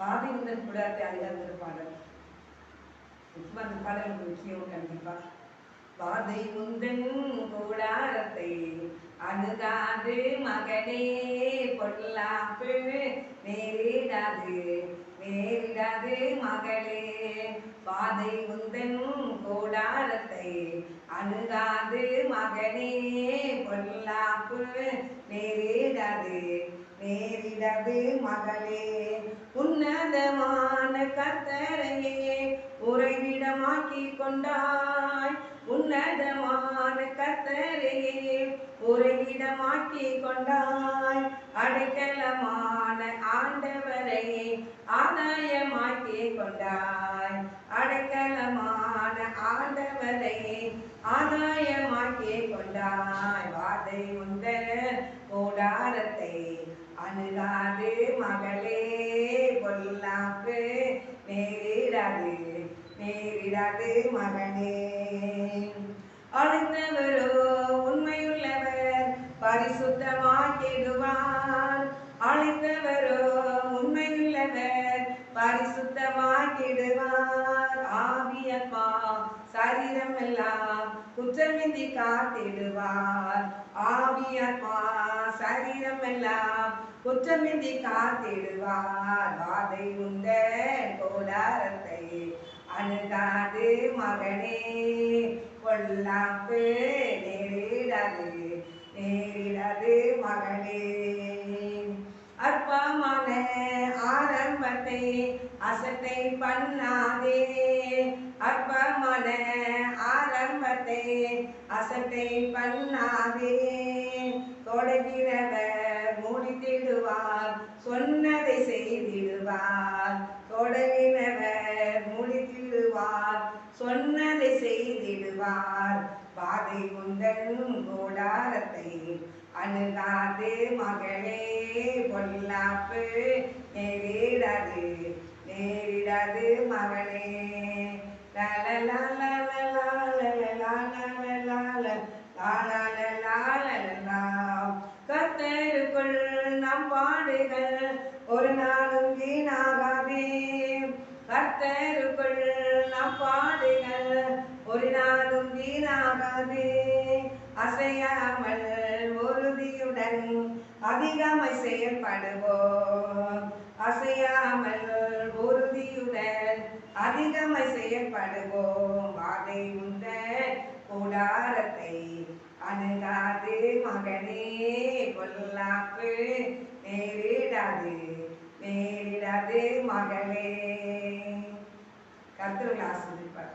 பாதிமுதன் கூடாரத்தை அழுகாத பாடல். நிச்சயமா அந்த பாடல் முக்கியம் கண்டிப்பா. பாதை முந்தன் கூடாரத்தை அணுகாது மகனே பொல்லாப்பு நேரிடாது. நேரிடாது மகளே பாதை முந்தன் கூடாரத்தை அணுகாது மகனே பொல்லாப்பு நேரிடாது நேரிடாது மகளே. உன்னதமான கத்தரையே உறைவிடமாக்கி கொண்டாய் உன்னதமான கத்தரையே உறைவிடமாக்கி கொண்டாய் அடைக்கலமா ஆண்டவரை ஆதாயமாக்கிக் கொண்டாய். அடைக்கலமான ஆண்டவரை ஆதாயமாக்கிக் கொண்டாய். வாதை உந்த கூடாரத்தை அணுகாது மகளே. பொல்லாப்பு நேரிடாது நேரிடாது மகனே. அழுந்தவரோ பரிசுத்தமாக்கிடுவார் அழைத்தவரோ உண்மையுள்ளவர் பரிசுத்தமாக்கிடுவார் ஆவியப்பா சரீரம் எல்லாம் குற்றமின்றி காத்திடுவார். ஆவியப்பா சரீரம் எல்லாம் குற்றமின்றி காத்திடுவார். வாதை உந்த கோடாரத்தை அணுகாது மகனே. பொல்லாப்பு நேரிடாது. நேரிடாது மகளே. அற்பமான ஆரம்பத்தை அசட்டை பண்ணாதே. அற்பமான ஆரம்பத்தை அசட்டை பண்ணாதே. தொடங்கினவர் முடித்திடுவார் சொன்னதை செய்திடுவார் தொடங்கின பாதை கோடாரத்தை கூடாரத்தை அணுகாது மகளே பொல்லாப்பு நேரிடாது நேரிடாது மகளே கத்தருக்குள் நம் பாடுகள் ஒரு நாளும் வீணாகாதே கர்த்தருக்குள் நம் பாடுகள் ஒரு நாளும் வீணாகாதே அசையாமல் உறுதியுடன் அதிகமை செயற்படுவோம் அசையாமல் உறுதியுடன் அதிகமை செயற்படுவோம் வாதை உந்த கூடாரத்தை அணுகாது மகனே பொல்லாப்பு நேரிடாது நேரிடாது மகளே. கர்த்தர்கள் ஆசிரியப்பார்